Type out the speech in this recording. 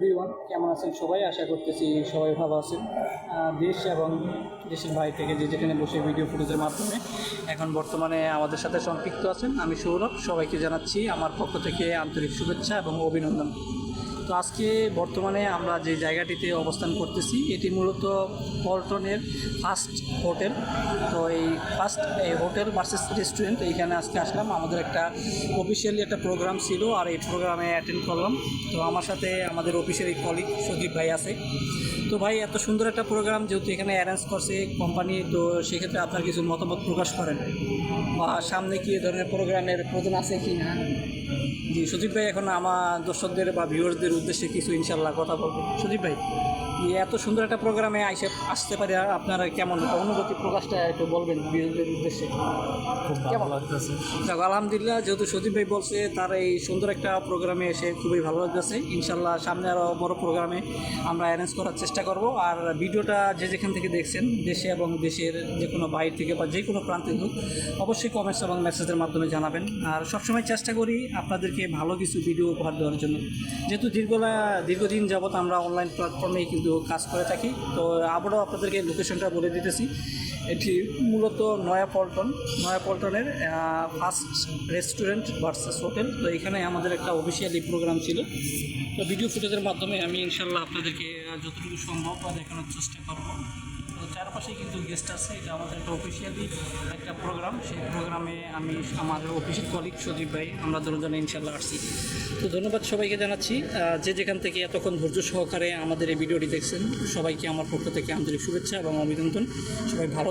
Everyone কেমন আছেন সবাই? আশা করতেছি সবাই ভালো আছেন। দেশ এবং দেশের বাইরে থেকে যে যেখানে বসে ভিডিও ফুটেজের মাধ্যমে এখন বর্তমানে আমাদের সাথে সম্পৃক্ত আছেন আমি সৌরভ। সবাইকে জানাচ্ছি আমার পক্ষ থেকে আন্তরিক শুভেচ্ছা এবং অভিনন্দন। তো আজকে বর্তমানে আমরা যে জায়গাটিতে অবস্থান করতেছি, এটি মূলত পল্টনের ফার্স্ট হোটেল। তো এই ফার্স্ট, এই হোটেল ভার্সেস রেস্টুরেন্ট, এইখানে আজকে আসলাম। আমাদের একটা অফিসিয়ালি একটা প্রোগ্রাম ছিল, আর এই প্রোগ্রামে অ্যাটেন্ড করলাম। তো আমার সাথে আমাদের অফিসের এই কলিগ সজীব ভাই আছে। তো ভাই, এত সুন্দর একটা প্রোগ্রাম যেহেতু এখানে অ্যারেঞ্জ করছে কোম্পানি তো সেক্ষেত্রে আপনার কিছু মতামত প্রকাশ করেন। বা সামনে কি ধরনের প্রোগ্রামের প্রয়োজন আছে কি না জি সজীব ভাই, এখন আমার দর্শকদের বা ভিউয়ার্সদের উদ্দেশ্যে কিছু ইনশাল্লাহ কথা বলব। সজীব ভাই এত সুন্দর একটা প্রোগ্রামে আইসে আসতে পারে আপনারা কেমন অনুভূতি প্রকাশটা একটু বলবেন ভিউয়ার্সদের উদ্দেশ্যে? কেমন? যাক আলহামদুলিল্লাহ যেহেতু সজীব ভাই বলছে তার এই সুন্দর একটা প্রোগ্রামে এসে খুবই ভালো লাগতেছে। ইনশাল্লাহ সামনে আরও বড় প্রোগ্রামে আমরা অ্যারেঞ্জ করার চেষ্টা করব। আর ভিডিওটা যে যেখান থেকে দেখছেন দেশে এবং দেশের যে কোনো বাইরে থেকে বা যে কোনো প্রান্তে হোক অবশ্যই কমেন্টস এবং মেসেজের মাধ্যমে জানাবেন। আর সবসময় চেষ্টা করি আপনাদেরকে ভালো কিছু ভিডিও উপহার দেওয়ার জন্য। যেহেতু দীর্ঘলা দীর্ঘদিন যাবত আমরা অনলাইন প্ল্যাটফর্মেই কিন্তু কাজ করে থাকি। তো আবারও আপনাদেরকে লোকেশনটা বলে দিতেছি। এটি মূলত নয়া পল্টন নয়া পল্টনের ফার্স্ট রেস্টুরেন্ট ভার্সেস হোটেল তো এখানে আমাদের একটা অফিসিয়ালি প্রোগ্রাম ছিল। তো ভিডিও ফুটেজের মাধ্যমে আমি ইনশাল্লাহ আপনাদেরকে যতটুকু সম্ভব দেখানোর চেষ্টা করব। তো চারপাশে কিন্তু গেস্ট আছে, এটা আমাদের একটা অফিসিয়ালি একটা প্রোগ্রাম সেই প্রোগ্রামে আমি আমার অফিসের কলিগ সজীব ভাই, আমরা দুজনে ইনশাল্লাহ আসছি। তো ধন্যবাদ সবাইকে জানাচ্ছি। যে যেখান থেকে এতক্ষণ ধৈর্য সহকারে আমাদের এই ভিডিওটি দেখছেন, সবাইকে আমার পক্ষ থেকে আন্তরিক শুভেচ্ছা এবং অভিনন্দন। সবাই ভালো